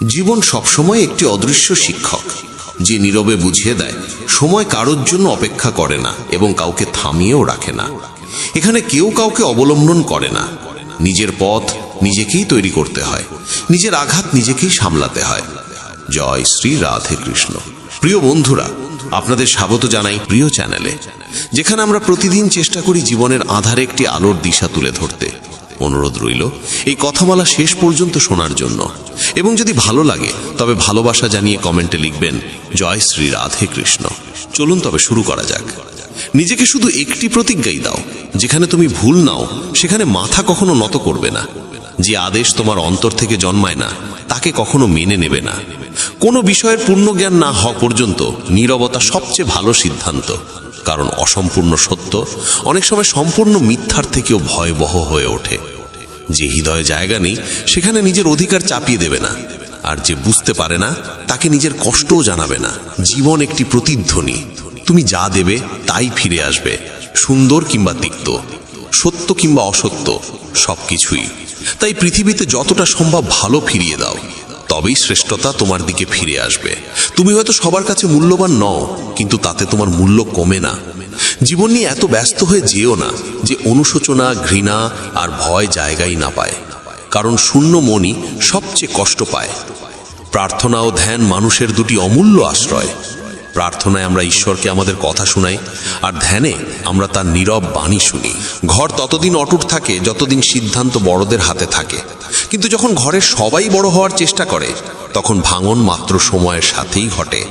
জীবন সবসময় একটি অদৃশ্য শিক্ষক, যে নীরবে বুঝিয়ে দেয়, সময় কারোর জন্য অপেক্ষা করে না এবং কাউকে থামিয়েও রাখে না। এখানে কেউ কাউকে অবলম্বন করে না। নিজের পথ নিজেকেই তৈরি করতে হয়, নিজের আঘাত নিজেকেই সামলাতে হয়। জয় শ্রী রাধে কৃষ্ণ। প্রিয় বন্ধুরা, আপনাদের স্বাগত জানাই প্রিয় চ্যানেলে, যেখানে আমরা প্রতিদিন চেষ্টা করি জীবনের আধারে একটি আলোর দিশা তুলে ধরতে। অনুরোধ রইল, এই কথামালা শেষ পর্যন্ত শোনার জন্য। এবং যদি ভালো লাগে, তবে ভালোবাসা জানিয়ে কমেন্টে লিখবেন, জয় শ্রী রাধে কৃষ্ণ। চলুন তবে শুরু করা যাক। নিজেকে শুধু একটি প্রতিজ্ঞাই দাও, যেখানে তুমি ভুল নাও, সেখানে মাথা কখনো নত করবে না। যে আদেশ তোমার অন্তর থেকে জন্মায় না, তাকে কখনো মেনে নেবে না। কোনো বিষয়ের পূর্ণ জ্ঞান না হওয়া পর্যন্ত নীরবতা সবচেয়ে ভালো সিদ্ধান্ত, কারণ অসম্পূর্ণ সত্য অনেক সময় সম্পূর্ণ মিথ্যার থেকেও ভয়াবহ হয়ে ওঠে। যে হৃদয়ে জায়গা নেই, সেখানে নিজের অধিকার চাপিয়ে দেবে না। আর যে বুঝতে পারে না, তাকে নিজের কষ্টও জানাবে না। জীবন একটি প্রতিধ্বনি। তুমি যা দেবে, তাই ফিরে আসবে। সুন্দর কিংবা তিক্ত, সত্য কিংবা অসত্য, সবকিছুই। তাই পৃথিবীতে যতটা সম্ভব ভালো ফিরিয়ে দাও। তবেই শ্রেষ্ঠতা তোমার দিকে ফিরে আসবে। তুমি হয়তো সবার কাছে মূল্যবান নও, কিন্তু তাতে তোমার মূল্য কমে না। জীবন নিয়ে এত ব্যস্ত হয়ে যেও না যে অনুশোচনা, ঘৃণা আর ভয় জায়গাই না পায়। কারণ শূন্য মনই সবচেয়ে কষ্ট পায়। প্রার্থনা ও ধ্যান মানুষের দুটি অমূল্য আশ্রয়। প্রার্থনায় আমরা ঈশ্বরকে আমাদের কথা শোনাই, আর ধ্যানে আমরা তার নীরব বাণী শুনি। ঘর ততদিন অটুট থাকে যতদিন সিদ্ধান্ত বড়দের হাতে থাকে। কিন্তু যখন ঘরের সবাই বড় হওয়ার চেষ্টা করে, তখন ভাঙন মাত্র সময়ের সাথেই ঘটে।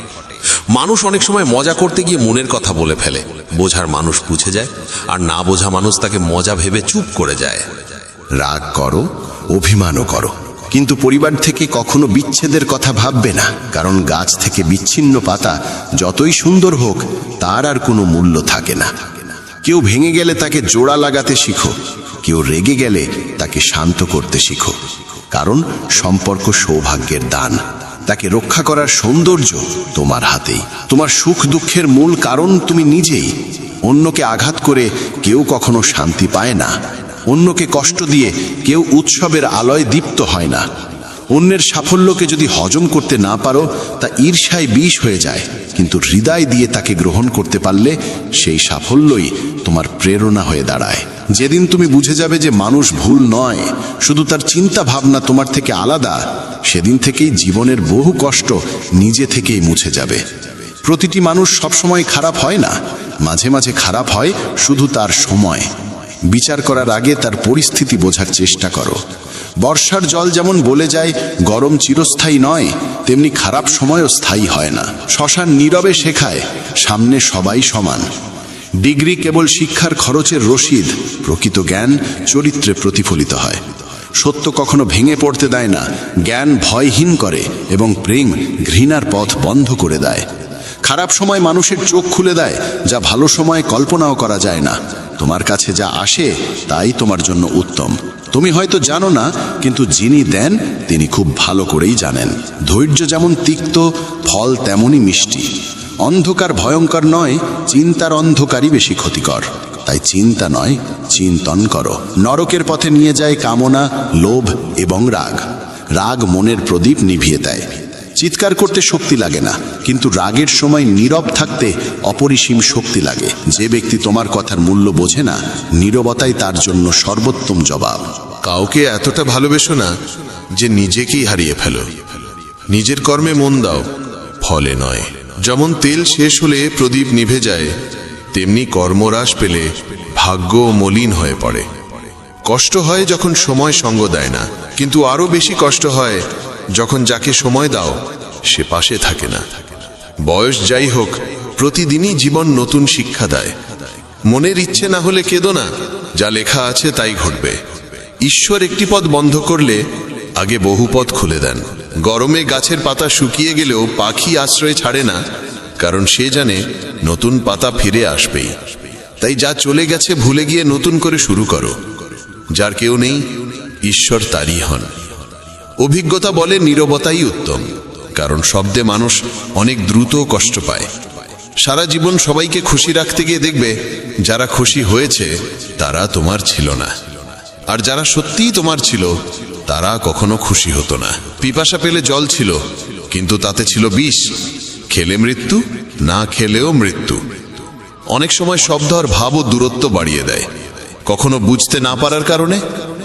মানুষ অনেক সময় মজা করতে গিয়ে মনের কথা বলে ফেলে। বোঝার মানুষ বুঝে যায়, আর না বোঝা মানুষ তাকে মজা ভেবে চুপ করে যায়। রাগ করো, অভিমানও করো। কিন্তু পরিবার থেকে কখনো বিচ্ছেদের কথা ভাববে না, কারণ গাছ থেকে বিচ্ছিন্ন পাতা যতই সুন্দর হোক, তার আর কোনো মূল্য থাকে না। কেউ ভেঙে গেলে তাকে জোড়া লাগাতে শিখো, কেউ রেগে গেলে তাকে শান্ত করতে শিখো, কারণ সম্পর্ক সৌভাগ্যের দান। তাকে রক্ষা করার সৌন্দর্য তোমার হাতেই। তোমার সুখ দুঃখের মূল কারণ তুমি নিজেই। অন্যকে আঘাত করে কেউ কখনো শান্তি পায় না। অন্যকে কষ্ট দিয়ে কেউ উৎসবের আলোয় দীপ্ত হয় না। অন্যের সাফল্যকে যদি হজম করতে না পারো, তা ঈর্ষায় বিষ হয়ে যায়। কিন্তু হৃদয় দিয়ে তাকে গ্রহণ করতে পারলে সেই সাফল্যই তোমার প্রেরণা হয়ে দাঁড়ায়। যেদিন তুমি বুঝে যাবে যে মানুষ ভুল নয়, শুধু তার চিন্তা ভাবনা তোমার থেকে আলাদা, সেদিন থেকেই জীবনের বহু কষ্ট নিজে থেকেই মুছে যাবে। প্রতিটি মানুষ সবসময় খারাপ হয় না। মাঝে মাঝে খারাপ হয় শুধু তার সময়। বিচার করার আগে তার পরিস্থিতি বোঝার চেষ্টা করো। বর্ষার জল যেমন বলে যায়, গরম চিরস্থায়ী নয়, তেমনি খারাপ সময়ও স্থায়ী হয় না। শ্মশান নীরবে শেখায়, সামনে সবাই সমান। ডিগ্রি কেবল শিক্ষার খরচের রসিদ প্রকৃত জ্ঞান চরিত্রে প্রতিফলিত হয়। সত্য কখনো ভেঙে পড়তে দেয় না, জ্ঞান ভয়হীন করে এবং প্রেম ঘৃণার পথ বন্ধ করে দেয়। খারাপ সময় মানুষের চোখ খুলে দেয়, যা ভালো সময় কল্পনাও করা যায় না। তোমার কাছে যা আসে, তাই তোমার জন্য উত্তম। তুমি হয়তো জানো না, কিন্তু যিনি দেন, তিনি খুব ভালো করেই জানেন। ধৈর্য যেমন তিক্ত, ফল তেমনই মিষ্টি। অন্ধকার ভয়ঙ্কর নয়, চিন্তার অন্ধকারই বেশি ক্ষতিকর। তাই চিন্তা নয়, চিন্তন করো। নরকের পথে নিয়ে যায় কামনা, লোভ এবং রাগ। রাগ মনের প্রদীপ নিভিয়ে দেয়। চিৎকার করতে শক্তি লাগে না, কিন্তু রাগের সময় নীরব থাকতে অপরিসীম শক্তি লাগে। যে ব্যক্তি তোমার কথার মূল্য বোঝে না, নীরবতাই তার জন্য সর্বোত্তম জবাব। কাউকে এতটা ভালোবেসো না যে নিজেকেই হারিয়ে ফেলো। নিজের কর্মে মন দাও, ফলে নয়। যেমন তেল শেষ হলে প্রদীপ নিভে যায়, তেমনি কর্মরাস পেলে ভাগ্য মলিন হয়ে পড়ে। কষ্ট হয় যখন সময় সঙ্গ দেয় না, কিন্তু আরও বেশি কষ্ট হয় যখন যাকে সময় দাও, সে পাশে থাকে না। বয়স যাই হোক, প্রতিদিনই জীবন নতুন শিক্ষা দেয়। মনের ইচ্ছে না হলে কেঁদো না, যা লেখা আছে তাই ঘটবে। ঈশ্বর একটি পথ বন্ধ করলে আগে বহু পথ খুলে দেন। গরমে গাছের পাতা শুকিয়ে গেলেও পাখি আশ্রয় ছাড়ে না, কারণ সে জানে নতুন পাতা ফিরে আসবেই। তাই যা চলে গেছে ভুলে গিয়ে নতুন করে শুরু করো। যার কেউ নেই, ঈশ্বর তারই হন। অভিজ্ঞতা বলে নীরবতাই উত্তম, কারণ শব্দে মানুষ অনেক দ্রুত কষ্ট পায়। সারা জীবন সবাইকে খুশি রাখতে গিয়ে দেখবে, যারা খুশি হয়েছে, তারা তোমার ছিল না। আর যারা সত্যিই তোমার ছিল, তারা কখনো খুশি হতো না। পিপাসা পেলে জল ছিল, কিন্তু তাতে ছিল বিষ। খেলে মৃত্যু, না খেলেও মৃত্যু। অনেক সময় শব্দ আর ভাবও দূরত্ব বাড়িয়ে দেয়। কখনো বুঝতে না পারার কারণে,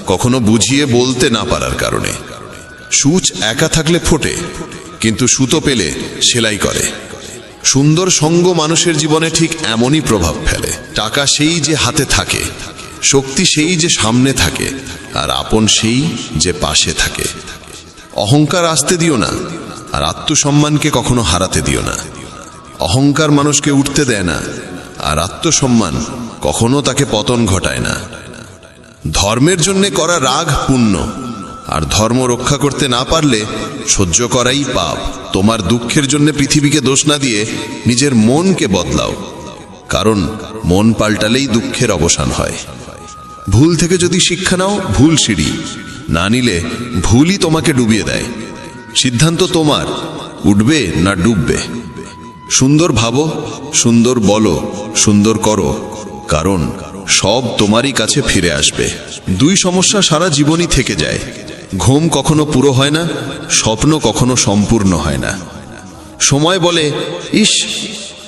কখনো বুঝিয়ে বলতে না পারার কারণে। সূচ একা থাকলে ফোটে, কিন্তু সুতো পেলে সেলাই করে। সুন্দর সঙ্গ মানুষের জীবনে ঠিক এমনই প্রভাব ফেলে। টাকা সেই যে হাতে থাকে, শক্তি সেই যে সামনে থাকে, আর আপন সেই যে পাশে থাকে। অহংকার আসতে দিও না, আর আত্মসম্মানকে কখনো হারাতে দিও না। অহংকার মানুষকে উঠতে দেয় না, আর আত্মসম্মান কখনো তাকে পতন ঘটায় না। ধর্মের জন্যে করা রাগ পুণ্য আর ধর্ম রক্ষা করতে না পারলে সহ্য করাই পাপ। তোমার দুঃখের জন্য পৃথিবীকে দোষ না দিয়ে নিজের মনকে বদলাও। কারণ মন পাল্টালেই দুঃখের অবসান হয়। ভুল থেকে যদি শিক্ষা নাও, ভুল সিঁড়ি। না নিলে ভুলই তোমাকে ডুবিয়ে দেয়। সিদ্ধান্ত তোমার, উঠবে না ডুববে। সুন্দর ভাবো, সুন্দর বলো, সুন্দর করো। কারণ সব তোমারই কাছে ফিরে আসবে। দুই সমস্যা সারা জীবনই থেকে যায়। ঘুম কখনো পুরো হয় না, স্বপ্ন কখনো সম্পূর্ণ হয় না। সময় বলে, ইস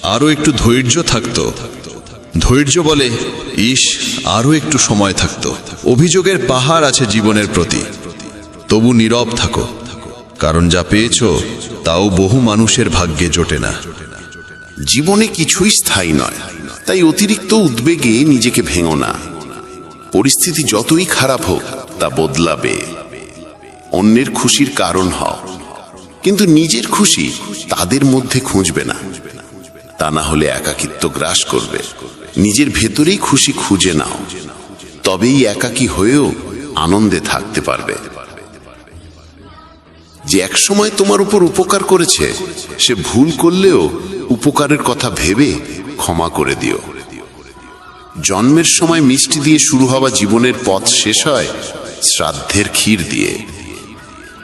আরও একটু ধৈর্য থাকতো। ধৈর্য বলে, ইস আরও একটু সময় থাকতো। অভিযোগের পাহাড় আছে জীবনের প্রতি। তবু নীরব থাকো, কারণ যা পেয়েছ, তাও বহু মানুষের ভাগ্যে জোটে না। জীবনে কিছুই স্থায়ী নয়, তাই অতিরিক্ত উদ্বেগে নিজেকে ভেঙো না। পরিস্থিতি যতই খারাপ হোক, তা বদলাবে। অন্যের খুশির কারণ হও। কিন্তু নিজের খুশি তাদের মধ্যে খুঁজবে না। তা না হলে একাকিত্ব গ্রাস করবে। নিজের ভেতরেই খুশি খুঁজে নাও। তবেই একাকী হয়েও আনন্দে থাকতে পারবে। যে একসময় তোমার উপর উপকার করেছে, সে ভুল করলেও উপকারের কথা ভেবে ক্ষমা করে দিও। জন্মের সময় মিষ্টি দিয়ে শুরু হওয়া জীবনের পথ শেষ হয় শ্রাদ্ধের ক্ষীর দিয়ে।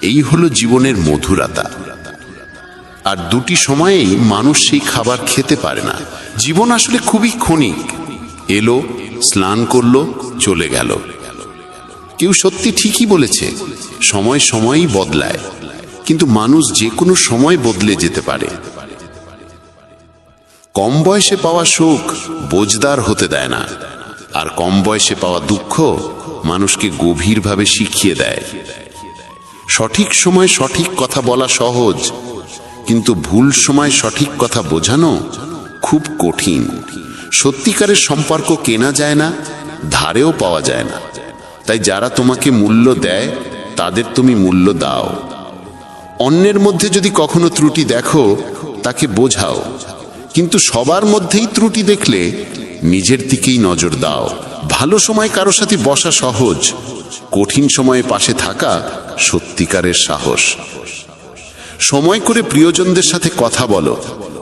এই হলো জীবনের মধুরতা। আর দুটি সময়েই মানুষ সেই খাবার খেতে পারে না। জীবন আসলে খুবই ক্ষণিক। এলো, স্নান করল, চলে গেল। কেউ সত্যি ঠিকই বলেছে, সময় সময়ই বদলায়। কিন্তু মানুষ যে কোনো সময় বদলে যেতে পারে। কম বয়সে পাওয়া সুখ বোঝদার হতে দেয় না। আর কম বয়সে পাওয়া দুঃখ মানুষকে গভীরভাবে শিখিয়ে দেয়। সঠিক সময় সঠিক কথা বলা সহজ, কিন্তু ভুল সময় সঠিক কথা বোঝানো খুব কঠিন। সত্যিকারের সম্পর্ক কেনা যায় না, ধারেও পাওয়া যায় না। তাই যারা তোমাকে মূল্য দেয়, তাদের তুমি মূল্য দাও। অন্যের মধ্যে যদি কখনো ত্রুটি দেখো, তাকে বোঝাও। কিন্তু সবার মধ্যেই ত্রুটি দেখলে নিজের দিকেই নজর দাও। ভালো সময় কারও সাথে বসা সহজ কঠিন সময়ে পাশে থাকা সত্যিকারের সাহস। সময় করে প্রিয়জনদের সাথে কথা বলো,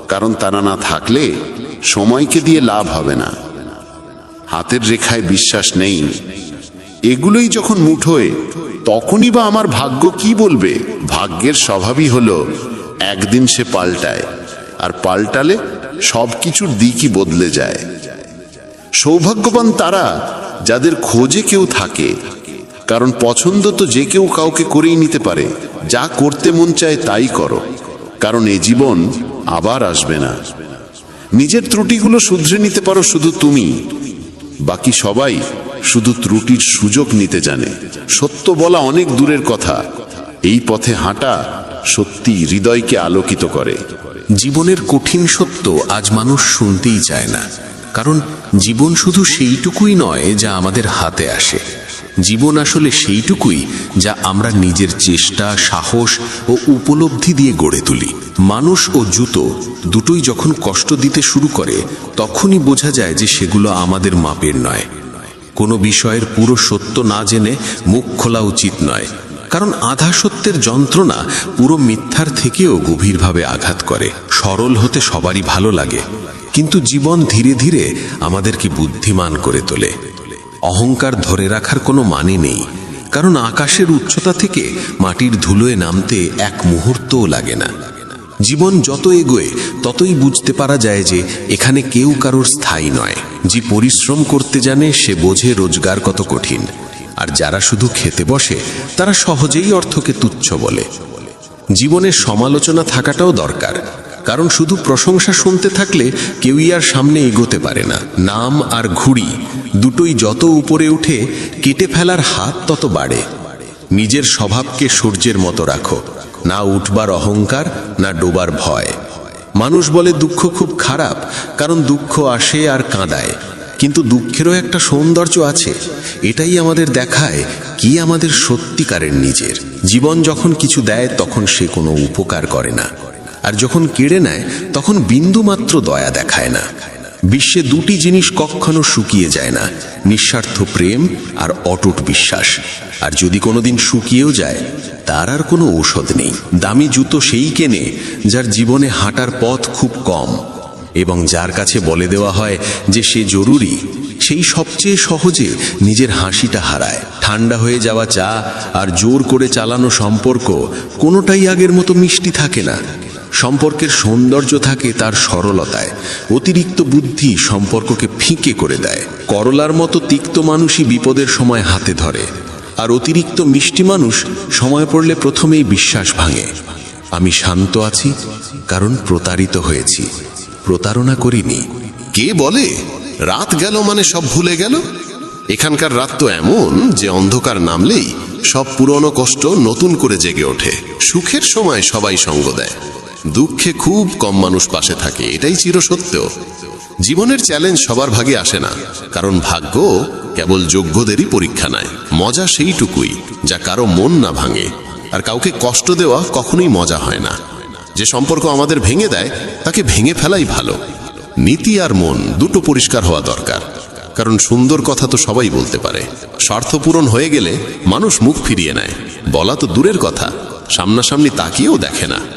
কারণ তারা না থাকলে সময়কে দিয়ে লাভ হবে না। হাতের রেখায় বিশ্বাস নেই। এগুলোই যখন মুঠোয় তখনই বা আমার ভাগ্য কি বলবে? ভাগ্যের স্বভাবই হলো, একদিন সে পাল্টায়, আর পাল্টালে সব কিছুর দিকই বদলে যায়। সৌভাগ্যবান তারা, যাদের খোঁজে কেউ থাকে কারণ পছন্দ তো যে কেউ কাউকে করেই নিতে পারে। যা করতে মন চায় তাই করো। কারণ এ জীবন আবার আসবে না। নিজের ত্রুটিগুলো শুধরে নিতে পারো শুধু তুমি। বাকি সবাই শুধু ত্রুটির সুযোগ নিতে জানে। সত্য বলা অনেক দূরের কথা। এই পথে হাঁটা সত্যি হৃদয়কে আলোকিত করে। জীবনের কঠিন সত্য আজ মানুষ শুনতেই চায় না। কারণ জীবন শুধু সেইটুকুই নয় যা আমাদের হাতে আসে। জীবন আসলে সেইটুকুই যা আমরা নিজের চেষ্টা, সাহস ও উপলব্ধি দিয়ে গড়ে তুলি। মানুষ ও জুতো দুটোই যখন কষ্ট দিতে শুরু করে, তখনই বোঝা যায় যে সেগুলো আমাদের মাপের নয়। কোনো বিষয়ের পুরো সত্য না জেনে মুখ খোলা উচিত নয়, কারণ আধা সত্যের যন্ত্রণা পুরো মিথ্যার থেকেও গভীরভাবে আঘাত করে। সরল হতে সবারই ভালো লাগে। কিন্তু জীবন ধীরে ধীরে আমাদেরকে বুদ্ধিমান করে তোলে। অহংকার ধরে রাখার কোনো মানে নেই, কারণ আকাশের উচ্চতা থেকে মাটির ধুলোয় নামতে এক মুহূর্তও লাগে না। জীবন যত এগোয়, ততই বুঝতে পারা যায় যে এখানে কেউ কারোর স্থায়ী নয়। যে পরিশ্রম করতে জানে, সে বোঝে রোজগার কত কঠিন। আর যারা শুধু খেতে বসে, তারা সহজেই অর্থকে তুচ্ছ বলে। জীবনের সমালোচনা থাকাটাও দরকার। কারণ শুধু প্রশংসা শুনতে থাকলে কেউই আর সামনে এগোতে পারে না। নাম আর ঘুড়ি, দুটোই যত উপরে উঠে, কেটে ফেলার হাত তত বাড়ে। নিজের স্বভাবকে সূর্যের মতো রাখো, না উঠবার অহংকার, না ডোবার ভয়। মানুষ বলে দুঃখ খুব খারাপ, কারণ দুঃখ আসে আর কাঁদায়। কিন্তু দুঃখেরও একটা সৌন্দর্য আছে, এটাই আমাদের দেখায় কি আমাদের সত্যিকারের নিজের। জীবন যখন কিছু দেয়, তখন সে কোনো উপকার করে না। আর যখন কেড়ে নেয়, তখন বিন্দুমাত্র দয়া দেখায় না। বিশ্বে দুটি জিনিস কখনো শুকিয়ে যায় না, নিঃস্বার্থ প্রেম আর অটুট বিশ্বাস। আর যদি কোনোদিন শুকিয়েও যায়, তার আর কোনো ঔষধ নেই। দামি জুতো সেই কেনে যার জীবনে হাঁটার পথ খুব কম এবং যার কাছে বলে দেওয়া হয় যে সে জরুরি, সেই সবচেয়ে সহজে নিজের হাসিটা হারায়। ঠান্ডা হয়ে যাওয়া চা আর জোর করে চালানো সম্পর্ক কোনোটাই আগের মতো মিষ্টি থাকে না। সম্পর্কের সৌন্দর্য থাকে তার সরলতায়। অতিরিক্ত বুদ্ধি সম্পর্ককে ফিকে করে দেয়। করলার মতো তিক্ত মানুষই বিপদের সময় হাতে ধরে। আর অতিরিক্ত মিষ্টি মানুষ সময় পড়লে প্রথমেই বিশ্বাস ভাঙে। আমি শান্ত আছি, কারণ প্রতারিত হয়েছি। প্রতারণা করিনি। কে বলে? রাত গেল মানে সব ভুলে গেল? এখানকার রাত তো এমন যে অন্ধকার নামলেই সব পুরনো কষ্ট নতুন করে জেগে ওঠে। সুখের সময় সবাই সঙ্গ দেয়। দুঃখে খুব কম মানুষ পাশে থাকে, এটাই চিরসত্য। জীবনের চ্যালেঞ্জ সবার ভাগে আসে না, কারণ ভাগ্য কেবল যোগ্যদেরই পরীক্ষা নেয়। মজা সেইটুকুই, যা কারও মন না ভাঙে। আর কাউকে কষ্ট দেওয়া কখনোই মজা হয় না। যে সম্পর্ক আমাদের ভেঙে দেয়, তাকে ভেঙে ফেলাই ভালো। নীতি আর মন দুটো পরিষ্কার হওয়া দরকার। কারণ সুন্দর কথা তো সবাই বলতে পারে। স্বার্থ পূরণ হয়ে গেলে মানুষ মুখ ফিরিয়ে নেয়। বলা তো দূরের কথা, সামনাসামনি তাকিয়েও দেখে না।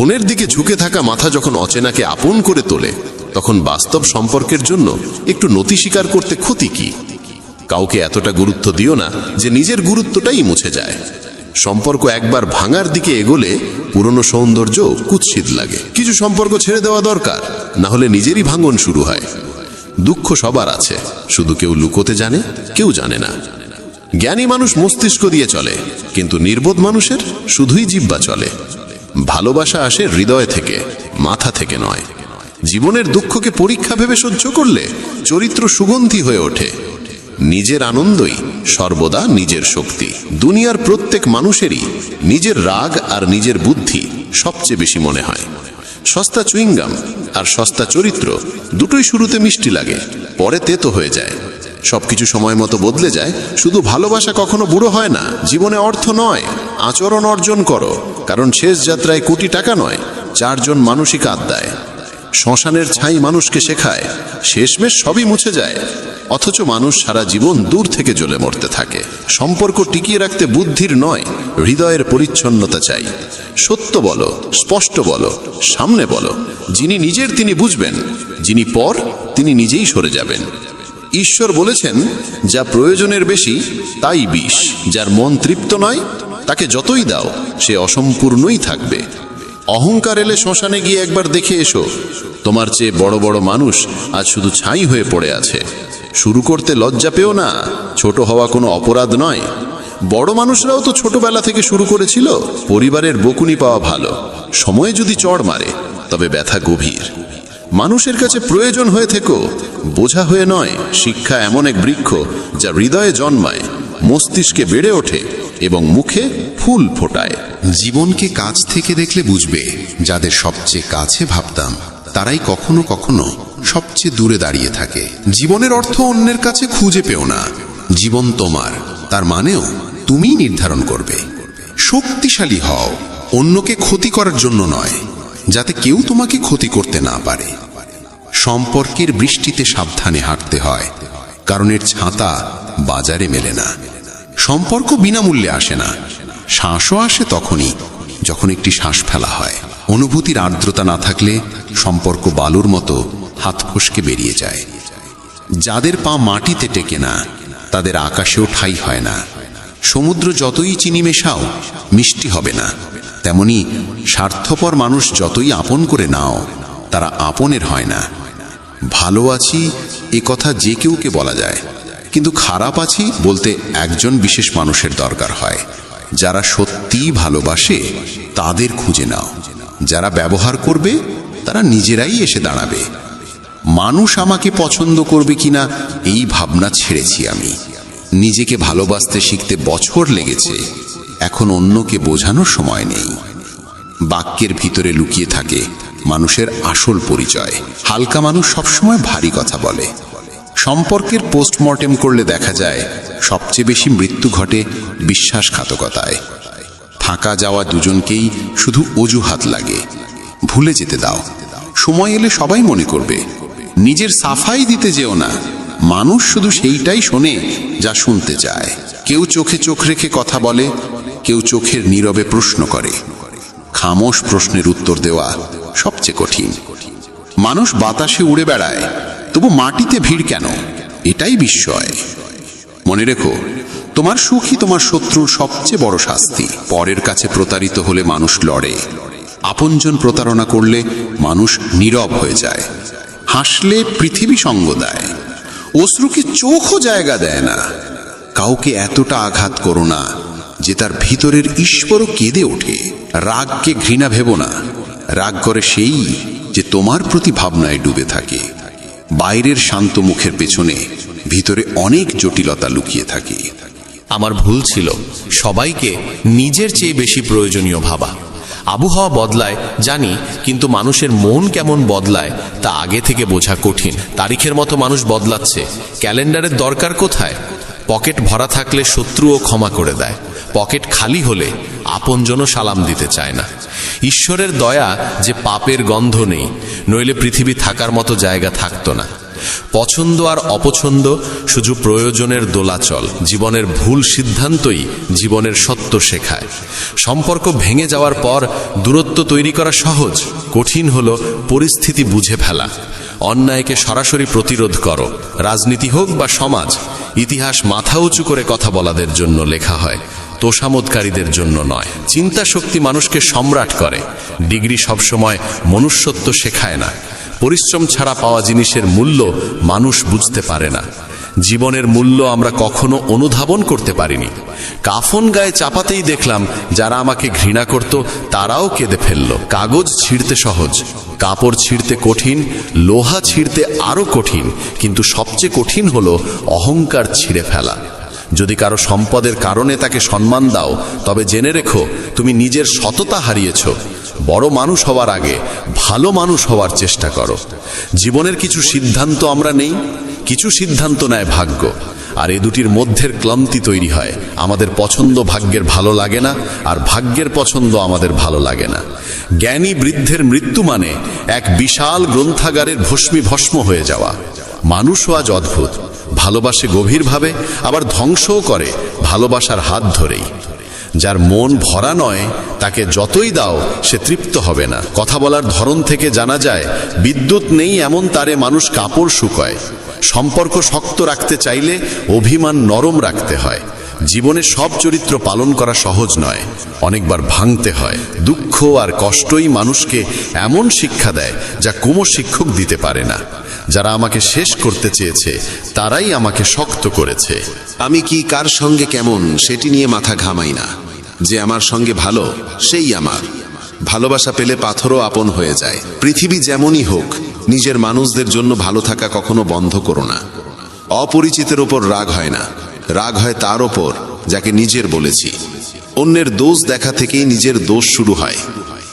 ফোনের দিকে ঝুঁকে থাকা মাথা যখন অচেনাকে আপন করে তোলে, তখন বাস্তব সম্পর্কের জন্য একটু নতি স্বীকার করতে ক্ষতি কি? কাউকে এতটা গুরুত্ব দিও না যে নিজের গুরুত্বটাই মুছে যায়। সম্পর্ক একবার ভাঙার দিকে এগোলে পুরনো সৌন্দর্য কুৎসিত লাগে। কিছু সম্পর্ক ছেড়ে দেওয়া দরকার, না হলে নিজেরই ভাঙন শুরু হয়। দুঃখ সবার আছে, শুধু কেউ লুকোতে জানে, কেউ জানে না। জ্ঞানী মানুষ মস্তিষ্ক দিয়ে চলে, কিন্তু নির্বোধ মানুষের শুধুই জিব্বা চলে। ভালোবাসা আসে হৃদয় থেকে, মাথা থেকে নয়। জীবনের দুঃখকে পরীক্ষা ভেবে সহ্য করলে চরিত্র সুগন্ধি হয়ে ওঠে। নিজের আনন্দই সর্বদা নিজের শক্তি। দুনিয়ার প্রত্যেক মানুষেরই নিজের রাগ আর নিজের বুদ্ধি সবচেয়ে বেশি মনে হয়। সস্তা চুইংগাম আর সস্তা চরিত্র দুটোই শুরুতে মিষ্টি লাগে, পরে তেতো হয়ে যায়। সবকিছু সময় মতো বদলে যায়। শুধু ভালোবাসা কখনো বুড়ো হয় না, জীবনে অর্থ নয়। আচরণ অর্জন করো, কারণ শেষ যাত্রায় কোটি টাকা নয়, চারজন মানুষই কাঁদ দেয়। শ্মশানের ছাই মানুষকে শেখায়, শেষমেশ সবই মুছে যায়, অথচ মানুষ সারা জীবন দূর থেকে জ্বলে মরতে থাকে। সম্পর্ক টিকিয়ে রাখতে বুদ্ধির নয়, হৃদয়ের পরিচ্ছন্নতা চাই। সত্য বলো, স্পষ্ট বলো, সামনে বলো, যিনি নিজের তিনি বুঝবেন, যিনি পর তিনি নিজেই সরে যাবেন। ঈশ্বর বলেছেন, যা প্রয়োজনের বেশি, তাই বিষ, যার মন তৃপ্ত নয় তাকে যতই দাও, সে অসম্পূর্ণই থাকবে। অহংকার এলে শ্মশানে গিয়ে একবার দেখে এসো। তোমার চেয়ে বড় বড় মানুষ আজ শুধু ছাই হয়ে পড়ে আছে। শুরু করতে লজ্জা পেও না, ছোট হওয়া কোনো অপরাধ নয়। বড় মানুষরাও তো ছোটবেলা থেকে শুরু করেছিল। পরিবারের বকুনি পাওয়া ভালো। সময়ে যদি চড় মারে, তবে ব্যথা গভীর। মানুষের কাছে প্রয়োজন হয়ে থেকো। বোঝা হয়ে নয়, শিক্ষা এমন এক বৃক্ষ যা হৃদয়ে জন্মায়, মস্তিষ্কে বেড়ে ওঠে। এবং মুখে ফুল ফোটায়। জীবনকে কাছ থেকে দেখলে বুঝবে যাদের সবচেয়ে কাছে ভাবতাম। তারাই কখনো কখনো সবচেয়ে দূরে দাঁড়িয়ে থাকে। জীবনের অর্থ অন্যের কাছে খুঁজে পেও না। জীবন তোমার। তার মানেও তুমিই নির্ধারণ করবে। শক্তিশালী হও। অন্যকে ক্ষতি করার জন্য নয়, যাতে কেউ তোমাকে ক্ষতি করতে না পারে। সম্পর্কের বৃষ্টিতে সাবধানে হাঁটতে হয়, কারণ এর ছাতা বাজারে মেলে না। সম্পর্ক বিনামূল্যে আসে না। শ্বাসও আসে তখনই, যখন একটি শ্বাস ফেলা হয়। অনুভূতির আর্দ্রতা না থাকলে সম্পর্ক বালুর মতো হাত ফসকে বেরিয়ে যায়। যাদের পা মাটিতে টেকে না, তাদের আকাশেও ঠাই হয় না। সমুদ্র যতই চিনি মেশাও, মিষ্টি হবে না। তেমনি স্বার্থপর মানুষ যতই আপন করে নাও, তারা আপনের হয় না। ভালো আছি, এ কথা যে কেউকে বলা যায়। কিন্তু খারাপ আছি বলতে একজন বিশেষ মানুষের দরকার হয়। যারা সত্যিই ভালোবাসে, তাদের খুঁজে নাও। যারা ব্যবহার করবে, তারা নিজেরাই এসে দাঁড়াবে। মানুষ আমাকে পছন্দ করবে কিনা, এই ভাবনা ছেড়েছি আমি। নিজেকে ভালোবাসতে শিখতে বছর লেগেছে, এখন অন্যকে বোঝানোর সময় নেই। বাক্যের ভিতরে লুকিয়ে থাকে মানুষের আসল পরিচয়। হালকা মানুষ সবসময় ভারী কথা বলে। সম্পর্কের পোস্টমর্টেম করলে দেখা যায়, সবচেয়ে বেশি মৃত্যু ঘটে বিশ্বাসঘাতকতায়। থাকা যাওয়া দুজনকেই শুধু অজুহাত লাগে। ভুলে যেতে দাও। সময় এলে সবাই মনে করবে, নিজের সাফাই দিতে যেও না। মানুষ শুধু সেইটাই শোনে যা শুনতে চায়। কেউ চোখে চোখ রেখে কথা বলে, কেউ চোখের নীরবে প্রশ্ন করে। খামোশ প্রশ্নের উত্তর দেওয়া সবচেয়ে কঠিন। মানুষ বাতাসে উড়ে বেড়ায় তবু মাটিতে ভিড় কেন? এটাই বিস্ময়। মনে রেখো, তোমার সুখই তোমার শত্রুর সবচেয়ে বড় শাস্তি। পরের কাছে প্রতারিত হলে মানুষ লড়ে। আপনজন প্রতারণা করলে মানুষ নীরব হয়ে যায়। হাসলে পৃথিবী সঙ্গ দেয়। অশ্রুকে চোখও জায়গা দেয় না। কাউকে এতটা আঘাত করো না যে তার ভিতরের ঈশ্বরও কেঁদে ওঠে। রাগকে ঘৃণা ভেবো না। রাগ করে সেই যে তোমার প্রতি ভাবনায় ডুবে থাকে। বাইরের শান্ত মুখের পেছনে ভিতরে অনেক জটিলতা লুকিয়ে থাকে। আমার ভুল ছিল। সবাইকে নিজের চেয়ে বেশি প্রয়োজনীয় ভাবা। আবহাওয়া বদলায়, জানি, কিন্তু মানুষের মন কেমন বদলায়, তা আগে থেকে বোঝা কঠিন। তারিখের মতো মানুষ বদলাচ্ছে। ক্যালেন্ডারের দরকার কোথায়? পকেট ভরা থাকলে শত্রুও ক্ষমা করে দেয়। পকেট খালি হলে আপনজনও সালাম দিতে চায় না। ঈশ্বরের দয়া যে পাপের গন্ধ নেই, নইলে পৃথিবী থাকার মতো জায়গা থাকতো না। পছন্দ আর অপছন্দ শুধু প্রয়োজনের দোলাচল, জীবনের ভুল সিদ্ধান্তই জীবনের সত্য শেখায়। সম্পর্ক ভেঙে যাওয়ার পর দূরত্ব তৈরি করা সহজ, কঠিন হলো পরিস্থিতি বুঝে ফেলা। অন্যায়কে সরাসরি প্রতিরোধ করো, রাজনীতি হোক বা সমাজ ইতিহাস মাথা উঁচু করে কথা বলাদের জন্য লেখা হয়, তোষামোদকারীদের জন্য নয়। চিন্তা শক্তি মানুষকে সম্রাট করে। ডিগ্রি সবসময় মনুষ্যত্ব শেখায় না। পরিশ্রম ছাড়া পাওয়া জিনিসের মূল্য মানুষ বুঝতে পারে না। জীবনের মূল্য আমরা কখনো অনুধাবন করতে পারিনি। কাফন গায়ে চাপাতেই দেখলাম, যারা আমাকে ঘৃণা করত, তারাও কেঁদে ফেলল। কাগজ ছিঁড়তে সহজ, কাপড় ছিঁড়তে কঠিন, লোহা ছিঁড়তে আরও কঠিন, কিন্তু সবচেয়ে কঠিন হলো অহংকার ছিঁড়ে ফেলা। যদি কারও সম্পদের কারণে তাকে সম্মান দাও, তবে জেনে রেখো, তুমি নিজের সততা হারিয়েছ। বড় মানুষ হওয়ার আগে ভালো মানুষ হওয়ার চেষ্টা করো। জীবনের কিছু সিদ্ধান্ত আমরা নেই, কিছু সিদ্ধান্ত নেয় ভাগ্য। আর এ দুটির মধ্যের ক্লান্তি তৈরি হয়। আমাদের পছন্দ ভাগ্যের ভালো লাগে না, আর ভাগ্যের পছন্দ আমাদের ভালো লাগে না। জ্ঞানী বৃদ্ধের মৃত্যু মানে এক বিশাল গ্রন্থাগারের ভস্মী ভস্ম হয়ে যাওয়া। মানুষও আজ অদ্ভুত। ভালোবাসে গভীরভাবে, আবার ধ্বংসও করে ভালোবাসার হাত ধরেই। যার মন ভরা নয়, তাকে যতই দাও, সে তৃপ্ত হবে না। কথা বলার ধরন থেকে জানা যায়, বিদ্যুৎ নেই এমন তারে মানুষ কাপড় শুকয়। সম্পর্ক শক্ত রাখতে চাইলে অভিমান নরম রাখতে হয়। জীবনে সব চরিত্র পালন করা সহজ নয়, অনেকবার ভাঙতে হয়। দুঃখ আর কষ্টই মানুষকে এমন শিক্ষা দেয়, যা কোনো শিক্ষক দিতে পারে না। যারা আমাকে শেষ করতে চেয়েছে, তারাই আমাকে শক্ত করেছে। আমি কি কার সঙ্গে কেমন সেটি নিয়ে মাথা ঘামাই না। যে আমার সঙ্গে ভালো, সেই আমার। ভালোবাসা পেলে পাথরও আপন হয়ে যায়। পৃথিবী যেমনই হোক, নিজের মানুষদের জন্য ভালো থাকা কখনো বন্ধ করো না। অপরিচিতের ওপর রাগ হয় না। রাগ হয় তার ওপর, যাকে নিজের বলেছি। অন্যের দোষ দেখা থেকেই নিজের দোষ শুরু হয়।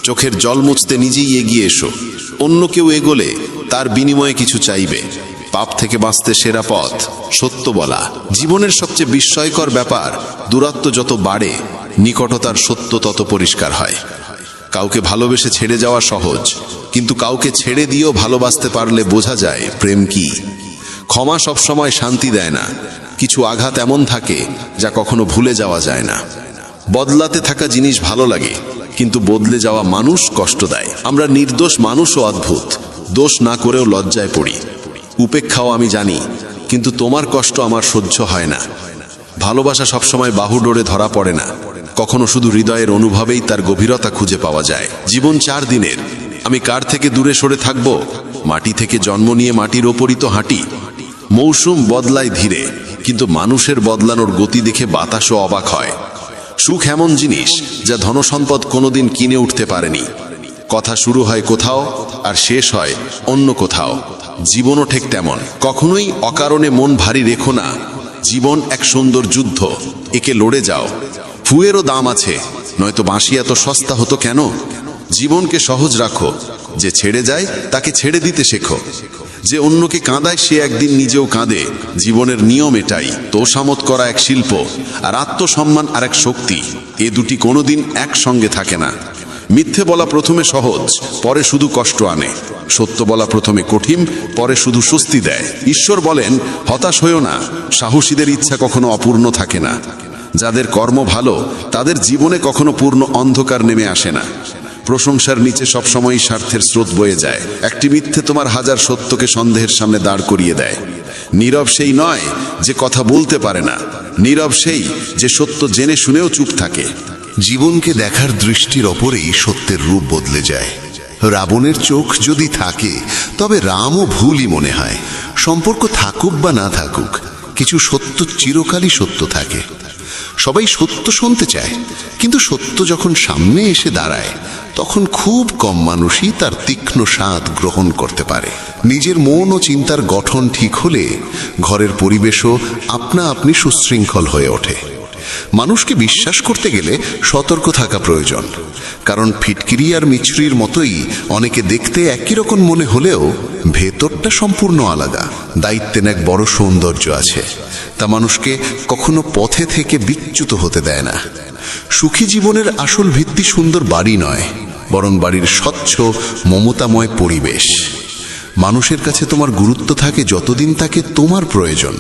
চোখের জল মুছতে নিজেই এগিয়ে এসো। অন্য কেউ এগোলে তার বিনিময়ে কিছু চাইবে। পাপ থেকে বাঁচতে সেরা পথ, সত্য বলা। জীবনের সবচেয়ে বিস্ময়কর ব্যাপার, দূরত্ব যত বাড়ে, নিকটতার সত্য তত পরিষ্কার হয়। কাউকে ভালোবেসে ছেড়ে যাওয়া সহজ, কিন্তু কাউকে ছেড়ে দিয়েও ভালোবাসতে পারলে বোঝা যায় প্রেম কি। ক্ষমা সবসময় শান্তি দেয় না। কিছু আঘাত এমন থাকে যা কখনো ভুলে যাওয়া যায় না। বদলাতে থাকা জিনিস ভালো লাগে, কিন্তু বদলে যাওয়া মানুষ কষ্ট দেয়। আমরা নির্দোষ মানুষও অদ্ভুত। দোষ না করেও লজ্জায় পড়ি। উপেক্ষাও আমি জানি, কিন্তু তোমার কষ্ট আমার সহ্য হয় না। ভালোবাসা সবসময় বাহুডোরে ধরা পড়ে না। কখনো শুধু হৃদয়ের অনুভবেই তার গভীরতা খুঁজে পাওয়া যায়। জীবন চার দিনের। আমি কার থেকে দূরে সরে থাকব? মাটি থেকে জন্ম নিয়ে মাটির ওপরই তো হাঁটি। মৌসুম বদলায় ধীরে, কিন্তু মানুষের বদলানোর গতি দেখে বাতাসও অবাক হয়। সুখ এমন জিনিস যা ধনসম্পদ কোনোদিন কিনে উঠতে পারেনি। কথা শুরু হয় কোথাও আর শেষ হয় অন্য কোথাও। জীবনও ঠিক তেমন। কখনোই অকারণে মন ভারী রেখো না। জীবন এক সুন্দর যুদ্ধ। একে লড়ে যাও। ফুয়েরও দাম আছে। নয়তো বাঁশি এত সস্তা হতো কেন? জীবনকে সহজ রাখো। যে ছেড়ে যায়, তাকে ছেড়ে দিতে শেখো। যে অন্যকে কাঁদায়, সে একদিন নিজেও কাঁদে। জীবনের নিয়ম এটাই। তোষামত করা এক শিল্প, আর আত্মসম্মান আর এক শক্তি। এ দুটি কোনোদিন একসঙ্গে থাকে না। মিথ্যে বলা প্রথমে সহজ, পরে শুধু কষ্ট আনে। সত্য বলা প্রথমে কঠিন, পরে শুধু স্বস্তি দেয়। ঈশ্বর বলেন, হতাশ হইও না, সাহসীদের ইচ্ছা কখনো অপূর্ণ থাকে না। যাদের কর্ম ভালো, তাদের জীবনে কখনো পূর্ণ অন্ধকার নেমে আসে না। প্রশংসার নিচে সবসময়ই স্বার্থের স্রোত বয়ে যায়। একটি মিথ্যে তোমার হাজার সত্যকে সন্দেহের সামনে দাঁড় করিয়ে দেয়। নীরব সেই নয় যে কথা বলতে পারে না। নীরব সেই যে সত্য জেনে শুনেও চুপ থাকে। জীবনকে দেখার দৃষ্টির ওপরেই সত্যের রূপ বদলে যায়। রাবণের চোখ যদি থাকে, তবে রামও ভুলই মনে হয়। সম্পর্ক থাকুক বা না থাকুক, কিছু সত্য চিরকালই সত্য থাকে। সবাই সত্য শুনতে চায়, কিন্তু সত্য যখন সামনে এসে দাঁড়ায়, তখন খুব কম মানুষই তার তীক্ষ্ণ স্বাদ গ্রহণ করতে পারে। নিজের মন ও চিন্তার গঠন ঠিক হলে ঘরের পরিবেশও আপনা আপনি সুশৃঙ্খল হয়ে ওঠে। মানুষকে বিশ্বাস করতে গেলে সতর্ক থাকা প্রয়োজন। কারণ ফিটকিরি আর মিছরির মতোই অনেকে দেখতে একই রকম মনে হলেও ভেতরটা সম্পূর্ণ আলাদা। দায়িত্বের এক বড় সৌন্দর্য আছে। তা মানুষকে কখনো পথে থেকে বিচ্যুত হতে দেয় না। সুখী জীবনের আসল ভিত্তি সুন্দর বাড়ি নয়, বরং বাড়ির স্বচ্ছ, মমতাময় পরিবেশ। মানুষের কাছে তোমার গুরুত্ব থাকে যতদিন তাকে তোমার প্রয়োজন।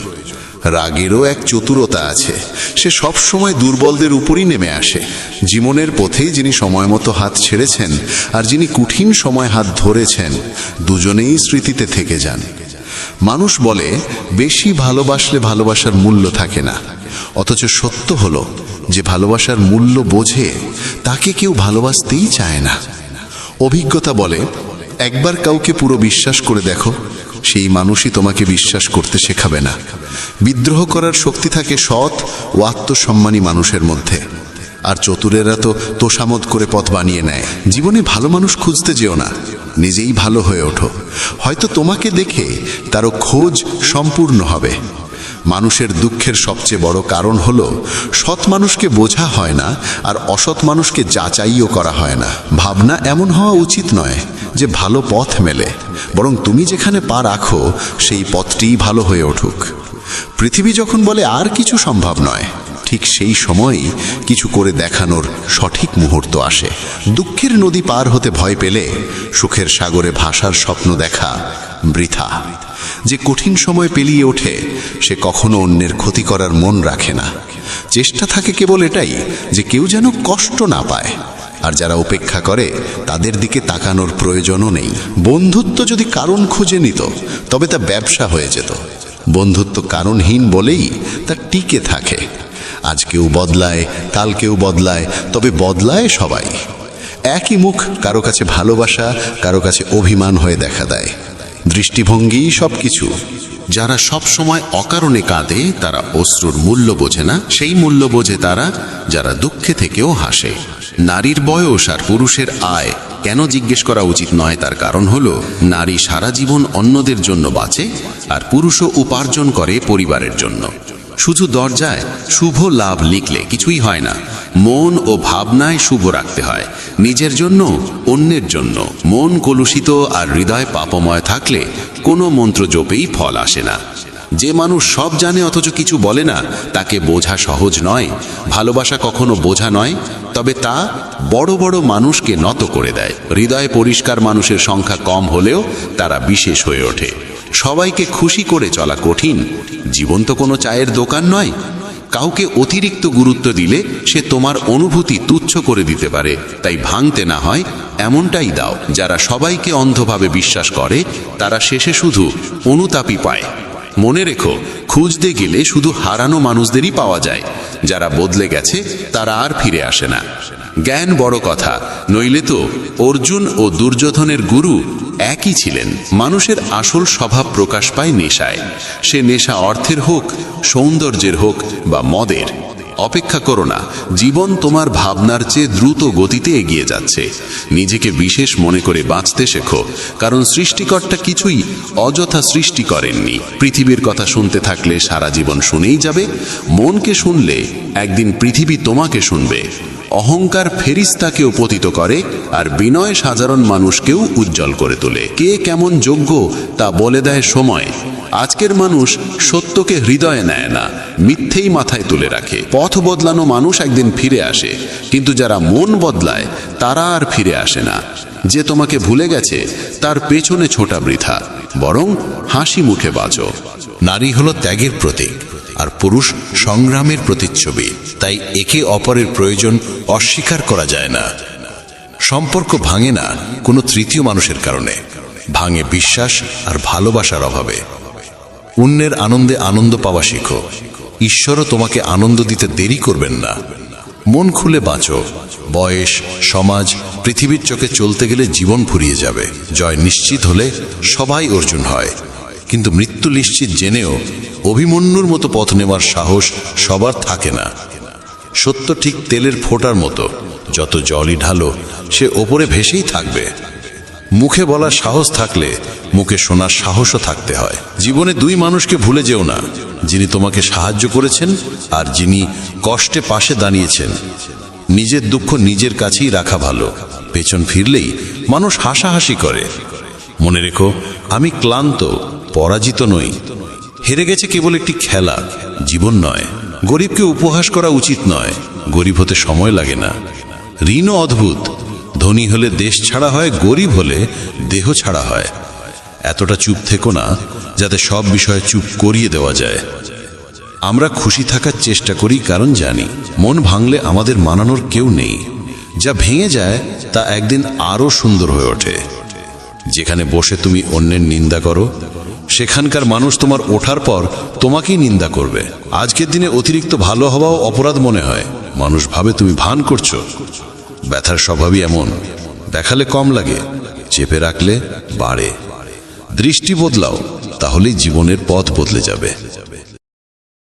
রাগেরও এক চতুরতা আছে। সে সব সময় দুর্বলদের উপরই নেমে আসে। জীবনের পথেই যিনি সময় মতো হাত ছেড়েছেন আর যিনি কঠিন সময় হাত ধরেছেন, দুজনেই স্মৃতিতে থেকে যান। মানুষ বলে, বেশি ভালোবাসলে ভালোবাসার মূল্য থাকে না। অথচ সত্য হলো যে ভালোবাসার মূল্য বোঝে, তাকে কেউ ভালোবাসতেই চায় না। অভিজ্ঞতা বলে, একবার কাউকে পুরো বিশ্বাস করে দেখো সেই মানুষই তোমাকে বিশ্বাস করতে শেখাবে না। বিদ্রোহ করার শক্তি থাকে সৎ ও আত্মসম্মানী মানুষের মধ্যে। আর চতুরেরা তো তোষামত করে পথ বানিয়ে নেয়। জীবনে ভালো মানুষ খুঁজতে যেও না, নিজেই ভালো হয়ে ওঠো। হয়তো তোমাকে দেখে তারও খোঁজ সম্পূর্ণ হবে। মানুষের দুঃখের সবচেয়ে বড় কারণ হল, সৎ মানুষকে বোঝা হয় না আর অসৎ মানুষকে যাচাইও করা হয় না। ভাবনা এমন হওয়া উচিত নয় যে ভালো পথ মেলে, বরং তুমি যেখানে পা রাখো, সেই পথটিই ভালো হয়ে উঠুক। পৃথিবী যখন বলে আর কিছু সম্ভব নয় ঠিক সেই সময়ই কিছু করে দেখানোর সঠিক মুহূর্ত আসে। দুঃখের নদী পার হতে ভয় পেলে সুখের সাগরে ভাষার স্বপ্ন দেখা বৃথা। যে কঠিন সময় পেলিয়ে ওঠে, সে কখনো অন্যের ক্ষতি করার মন রাখে না। চেষ্টা থাকে কেবল এটাই যে কেউ যেন কষ্ট না পায়। আর যারা উপেক্ষা করে, তাদের দিকে তাকানোর প্রয়োজনও নেই। বন্ধুত্ব যদি কারণ খুঁজে নিত, তবে তা ব্যবসা হয়ে যেত। বন্ধুত্ব কারণহীন বলেই তা টিকে থাকে। আজ কেউ বদলায়, কাল কেউ বদলায়, তবে বদলায় সবাই। একই মুখ কারও কাছে ভালোবাসা, কারও কাছে অভিমান হয়ে দেখা দেয়। দৃষ্টিভঙ্গি সব কিছু যারা সব সময় অকারণে কাঁদে, তারা অশ্রুর মূল্য বোঝে না। সেই মূল্য বোঝে তারা যারা দুঃখে থেকেও হাসে। নারীর বয়স আর পুরুষের আয় কেন জিজ্ঞেস করা উচিত নয়, তার কারণ হলো, নারী সারা জীবন অন্যদের জন্য বাঁচে আর পুরুষও উপার্জন করে পরিবারের জন্য। শুধু দরজায় শুভ লাভ লিখলে কিছুই হয় না। মন ও ভাবনায় শুভ রাখতে হয়। নিজের জন্য, অন্যের জন্য। মন কলুষিত আর হৃদয় পাপময় থাকলে কোনো মন্ত্র জপেই ফল আসে না। যে মানুষ সব জানে অথচ কিছু বলে না, তাকে বোঝা সহজ নয়। ভালোবাসা কখনো বোঝা নয়, তবে তা বড় বড় মানুষকে নত করে দেয়। হৃদয় পরিষ্কার মানুষের সংখ্যা কম হলেও তারা বিশেষ হয়ে ওঠে। সবাইকে খুশি করে চলা কঠিন। জীবন তো কোনো চায়ের দোকান নয়। কাউকে অতিরিক্ত গুরুত্ব দিলে সে তোমার অনুভূতি তুচ্ছ করে দিতে পারে। তাই ভাঙতে না হয়, এমনটাই দাও। যারা সবাইকে অন্ধভাবে বিশ্বাস করে, তারা শেষে শুধু অনুতাপই পায়। মনে রেখো, খুঁজতে গেলে শুধু হারানো মানুষদেরই পাওয়া যায়। যারা বদলে গেছে, তারা আর ফিরে আসে না। জ্ঞান বড় কথা, নইলে তো অর্জুন ও দুর্যোধনের গুরু একই ছিলেন। মানুষের আসল স্বভাব প্রকাশ পায় নেশায়। সে নেশা অর্থের হোক, সৌন্দর্যের হোক বা মদের। অপেক্ষা করো না, জীবন তোমার ভাবনার চেয়ে দ্রুত গতিতে এগিয়ে যাচ্ছে। নিজেকে বিশেষ মনে করে বাঁচতে শেখো, কারণ সৃষ্টিকর্তা কিছুই অযথা সৃষ্টি করেননি। পৃথিবীর কথা শুনতে থাকলে সারা জীবন শুনেই যাবে, মনকে শুনলে একদিন পৃথিবী তোমাকে শুনবে। অহংকার ফেরিস্তাকেও পতিত করে, আর বিনয় সাধারণ মানুষকেও উজ্জ্বল করে তোলে। কে কেমন যোগ্য তা বলে দেয় সময়। আজকের মানুষ সত্যকে হৃদয়ে নেয় না, মিথ্যেই মাথায় তুলে রাখে। পথ বদলানো মানুষ একদিন ফিরে আসে, কিন্তু যারা মন বদলায়, তারা আর ফিরে আসে না। যে তোমাকে ভুলে গেছে, তার পেছনে ছোটা বৃথা, বরং হাসি মুখে বাঁচো। নারী হলো ত্যাগের প্রতীক, আর পুরুষ সংগ্রামের প্রতিচ্ছবি, তাই একে অপরের প্রয়োজন অস্বীকার করা যায় না। সম্পর্ক ভাঙে না কোনো তৃতীয় মানুষের কারণে, ভাঙে বিশ্বাস আর ভালোবাসার অভাবে। অন্যের আনন্দে আনন্দ পাওয়া শিখো। ঈশ্বরও তোমাকে আনন্দ দিতে দেরি করবেন না। মন খুলে বাঁচো। বয়স, সমাজ, পৃথিবীর চোখে চলতে গেলে জীবন ফুরিয়ে যাবে। জয় নিশ্চিত হলে সবাই অর্জুন হয়। কিন্তু মৃত্যু নিশ্চিত জেনেও অভিমন্যুর মতো পথ নেওয়ার সাহস সবার থাকে না। সত্য ঠিক তেলের ফোঁটার মতো। যত জলই ঢালো, সে ওপরে ভেসেই থাকবে। মুখে বলার সাহস থাকলে মুখে শোনার সাহসও থাকতে হয়। জীবনে দুই মানুষকে ভুলে যেও না, যিনি তোমাকে সাহায্য করেছেন আর যিনি কষ্টে পাশে দাঁড়িয়েছেন। নিজের দুঃখ নিজের কাছেই রাখা ভালো। পেছন ফিরলেই মানুষ হাসাহাসি করে। মনে রেখো, আমি ক্লান্ত, পরাজিত নই। হেরে গেছে কেবল একটি খেলা, জীবন নয়। গরিবকে উপহাস করা উচিত নয়। গরিব হতে সময় লাগে না। ঋণও অদ্ভুত। ধনী হলে দেশ ছাড়া হয়, গরিব হলে দেহ ছাড়া হয়। এতটা চুপ থেকো না, যাতে সব বিষয়ে চুপ করিয়ে দেওয়া যায়। আমরা খুশি থাকার চেষ্টা করি, কারণ জানি, মন ভাঙলে আমাদের মানানোর কেউ নেই। যা ভেঙে যায়, তা একদিন আরও সুন্দর হয়ে ওঠে। যেখানে বসে তুমি অন্যের নিন্দা করো, সেখানকার মানুষ তোমার ওঠার পর তোমাকেই নিন্দা করবে। আজকের দিনে অতিরিক্ত ভালো হওয়াও অপরাধ মনে হয়। মানুষ ভাবে তুমি ভান করছ। ব্যথার স্বভাবই এমন। দেখালে কম লাগে, চেপে রাখলে বাড়ে। দৃষ্টি বদলাও, তাহলেই জীবনের পথ বদলে যাবে।